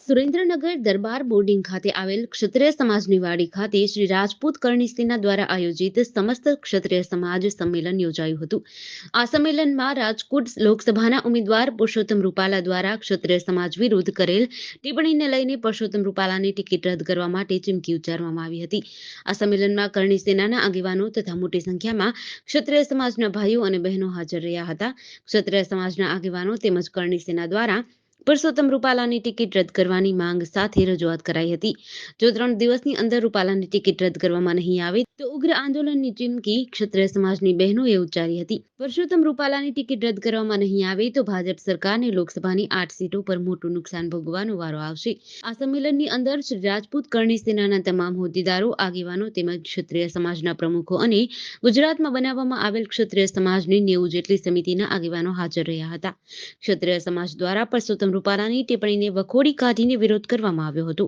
સુરેન્દ્રનગર દરબાર boarding ખાતે આવેલ ક્ષત્રિય સમાજની વાડી ખાતે શ્રી રાજપૂત કરણી દ્વારા આયોજિત સમસ્ત ક્ષત્રિય સમાજ સંમેલન યોજાયું હતું. આ સંમેલનમાં રાજકોટ લોકસભાના ઉમેદવાર પુરુષોત્તમ રૂપાલા દ્વારા ક્ષત્રિય સમાજ વિરુદ્ધ કરેલ ટિપ્પણીને લઈને પુરુષોત્તમ રૂપાલાની ટિકિટ રદ કરવા માટે ચીમકી ઉચ્ચારવામાં આવી હતી. આ સંમેલનમાં કરણી સેનાના આગેવાનો તથા મોટી સંખ્યામાં ક્ષત્રિય સમાજના ભાઈઓ અને બહેનો હાજર રહ્યા હતા. ક્ષત્રિય સમાજના આગેવાનો તેમજ કરણી દ્વારા પુરુષોત્તમ રૂપાલાની ટિકિટ રદ કરવાની માંગ સાથે રજૂઆત કરાઈ હતી. જો ત્રણ દિવસની અંદર રૂપાલાની ટિકિટ રદ કરવામાં નહીં આવે, તો ઉગ્ર આંદોલનની ચીમકી ક્ષત્રિય સમાજની બહેનોએ ઉચ્ચારી હતી. પુરુષોત્તમ રૂપાલાની ટિકિટ રદ કરવામાં નહીં આવે, તો ભાજપ સરકારને લોકસભાની આઠ સીટો પર મોટું નુકસાન ભોગવવાનો વારો આવશે. આ સંમેલનની અંદર શ્રી રાજપૂત કરણી સેનાના તમામ હોદ્દેદારો, આગેવાનો તેમજ ક્ષત્રિય સમાજના પ્રમુખો અને ગુજરાતમાં બનાવવામાં આવેલ ક્ષત્રિય સમાજની નેવું જેટલી સમિતિના આગેવાનો હાજર રહ્યા હતા. ક્ષત્રિય સમાજ દ્વારા પરસોત્તમ રૂપાલાની ટિપ્પણીને વખોડી કાઢીને વિરોધ કરવામાં આવ્યો હતો.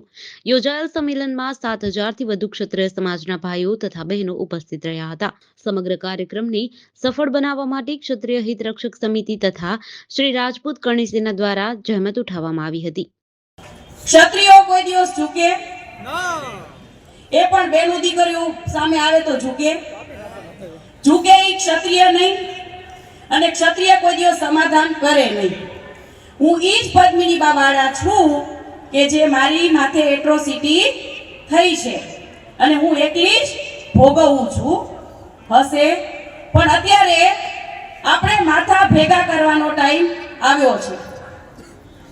યોજાયેલ સંમેલનમાં સાત હજારથી વધુ ક્ષત્રિય સમાજના ભાઈઓ તથા બહેનો ઉપસ્થિત રહ્યા હતા. સમગ્ર કાર્યક્રમને સફળ બનાવવા માટે ક્ષત્રિય હિત રક્ષક સમિતિ તથા શ્રી રાજપૂત કરણી સેના દ્વારા જહેમત ઉઠાવવામાં આવી હતી. ક્ષત્રિયો કોઈ દિવસ ઝૂકે? એ પણ બેનું દીકરીઓ સામે આવે તો ઝૂકે? ઝૂકે એ ક્ષત્રિય નહીં. અને ક્ષત્રિય કોઈ દિવસ સમાધાન કરે નહીં. હું એ જ પદ્મિની બાવાળા છું કે જે મારી માથે એટ્રોસિટી થઈ છે. અને હું એકલી જ ભોગવું છું. હશે. પણ અત્યારે આપણે માથા ભેગા કરવાનો ટાઈમ આવ્યો છે.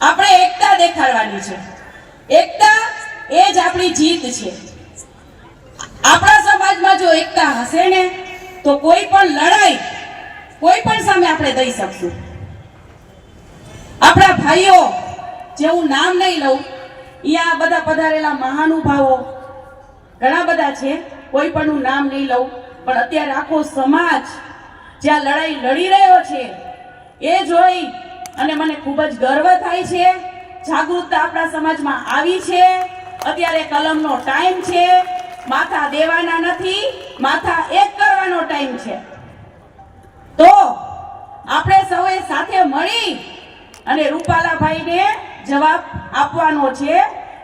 આપણે એકતા દેખાડવાની છે. એકતા એ જ આપણી જીત છે. આપણા સમાજમાં જો એકતા હશે ને, તો કોઈ પણ લડાઈ કોઈ પણ સામે આપણે દઈ શકશું. આપણા ભાઈઓ જે હું નામ નહીં લઉં અહીંયા બધા પધારેલા મહાનુભાવો ઘણા બધા છે, કોઈ પણનું નામ નહીં લઉં, પણ અત્યારે આખો સમાજ જ્યાં લડાઈ લડી રહ્યો છે, એ જોઈ અને મને ખૂબ જ ગર્વ થાય છે. જાગૃતતા આપણા સમાજમાં આવી છે. અત્યારે કલમનો ટાઈમ છે. માથા દેવાના નથી, માથા એક કરવાનો ટાઈમ છે. તો આપણે સૌએ સાથે મળી અને રૂપાલાભાઈને જવાબ આપવાનો છે,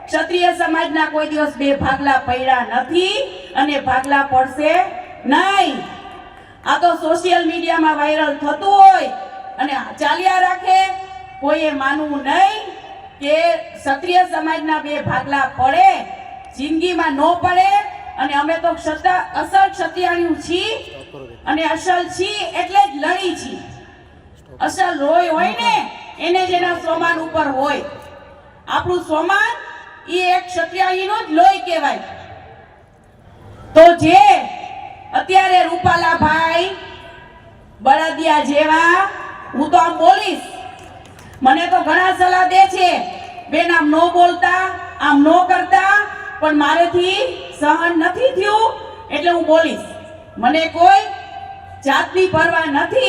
ક્ષત્રિય સમાજના કોઈ દિવસ બે ભાગલા પડ્યા નથી અને ભાગલા પડશે નહીં. આ તો સોશિયલ મીડિયામાં વાયરલ થતું હોય અને ચાલ્યા રાખે, કોઈએ માનવું નહીં કે ક્ષત્રિય સમાજના બે ભાગલા પડે, જિંદગીમાં ન પડે અને અમે તો અસલ ક્ષત્રિયાણી છીએ અને અસલ છીએ એટલે જ લડી છીએ. અસલ રોય હોય ને. એને જેના સોમાન ઉપર હોય. આપણું સોમાન એ એક ક્ષત્રિયાણીનું જ લોહી કહેવાય. તો જે અત્યારે રૂપાલાભાઈ બળદિયા જેવા, હું તો આમ બોલીશ. મને તો ઘણા સલાહ દે છે. બેન આમ નો બોલતા, આમ નો કરતા, પણ મારેથી સહન નથી થયું એટલે હું બોલીશ. મને કોઈ જાતની પરવા નથી.